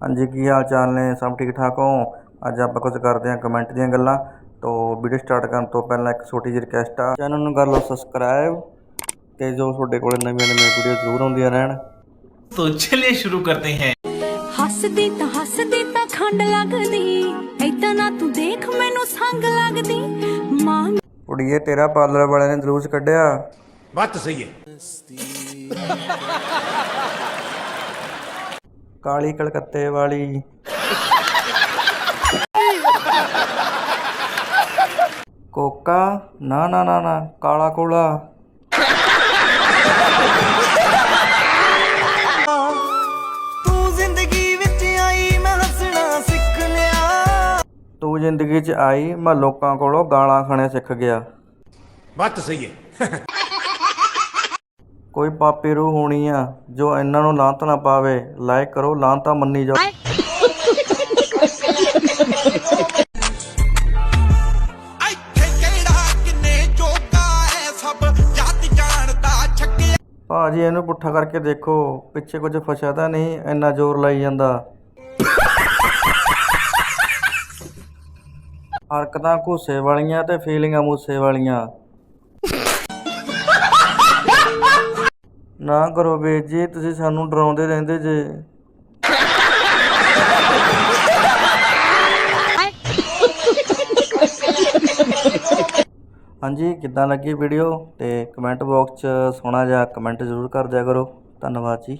ਹਾਂਜੀ ਕੀ ਹਾਲ ਚਾਲ ਨੇ? ਸਭ ਠੀਕ ਠਾਕ ਹੋ? ਅੱਜ ਆਪਾਂ ਕੁਝ ਕਰਦੇ ਹਾਂ ਕਮੈਂਟ ਦੀਆਂ ਗੱਲਾਂ। ਤੋਂ ਵੀਡੀਓ ਸਟਾਰਟ ਕਰਨ ਤੋਂ ਪਹਿਲਾਂ ਇੱਕ ਛੋਟੀ ਜਿਹੀ ਰਿਕਵੈਸਟ ਆ। ਚੈਨਲ ਨੂੰ ਕਰ ਲਓ ਸਬਸਕ੍ਰਾਈਬ ਤੇ ਜੋ ਤੁਹਾਡੇ ਕੋਲ ਨਵੀਆਂ ਨਵੀਆਂ ਵੀਡੀਓ ਜ਼ਰੂਰ ਆਉਂਦੀਆਂ ਰਹਿਣ। ਤੋ ਚਲਿਏ ਸ਼ੁਰੂ ਕਰਦੇ ਹਾਂ। ਹੱਸਦੀ ਤਾਂ ਹੱਸਦੀ ਤਾਂ ਖੰਡ ਲੱਗਦੀ ਐਦਾਂ ਨਾ ਤੂੰ ਦੇਖ ਮੈਨੂੰ ਸੰਗ ਲੱਗਦੀ। ਮਾਂ ਕੁੜੀਏ ਤੇਰਾ ਪਾਰਲਰ ਵਾਲਿਆਂ ਨੇ ਜਲੂਸ ਕੱਢਿਆ। ਬੱਤ ਸਹੀ ਹੈ। ਕਾਲੀ ਕਲਕੱਤੇ ਵਾਲੀ। ਕੋਕਾ ਨਾ ਨਾ ਨਾ ਨਾ ਕਾਲਾ ਕੋਲਾ। ਮੈਂ ਤੂੰ ਜ਼ਿੰਦਗੀ 'ਚ ਆਈ ਮੈਂ ਲੋਕਾਂ ਕੋਲੋਂ ਗਾਲਾਂ ਖਾਣੇ ਸਿੱਖ ਗਿਆ। ਬੱਤ ਸਹੀ ਹੈ। ਕੋਈ ਪਾਪੀ ਰੂਹ ਹੋਣੀ ਆ, ਜੋ ਇਹਨਾਂ ਨੂੰ ਲਾਂਤ ਨਾ ਪਾਵੇ, ਲਾਇਕ ਕਰੋ ਲਾਂਤਾ ਮੰਨੀ ਜਾਓ। ਭਾਜੀ, ਇਹਨੂੰ ਪੁੱਠਾ ਕਰਕੇ ਦੇਖੋ, ਪਿੱਛੇ ਕੁਝ ਫਸਿਆ ਤਾਂ ਨਹੀਂ, ਇੰਨਾ ਜ਼ੋਰ ਲਾਈ ਜਾਂਦਾ। ਹਰਕਤਾਂ ਘੂਸੇ ਵਾਲੀਆਂ ਤੇ ਫੀਲਿੰਗਾਂ ਮੂਸੇ ਵਾਲੀਆਂ। ਨਾ ਕਰੋ ਵੀਰ ਜੀ, ਤੁਸੀਂ ਸਾਨੂੰ ਡਰਾਉਂਦੇ ਰਹਿੰਦੇ ਜੇ। ਹਾਂਜੀ, ਕਿੱਦਾਂ ਲੱਗੀ ਵੀਡੀਓ ਤੇ ਕਮੈਂਟ ਬਾਕਸ 'ਚ ਸੋਹਣਾ ਜਿਹਾ ਕਮੈਂਟ ਜ਼ਰੂਰ ਕਰ ਦਿਆ ਕਰੋ। ਧੰਨਵਾਦ ਜੀ।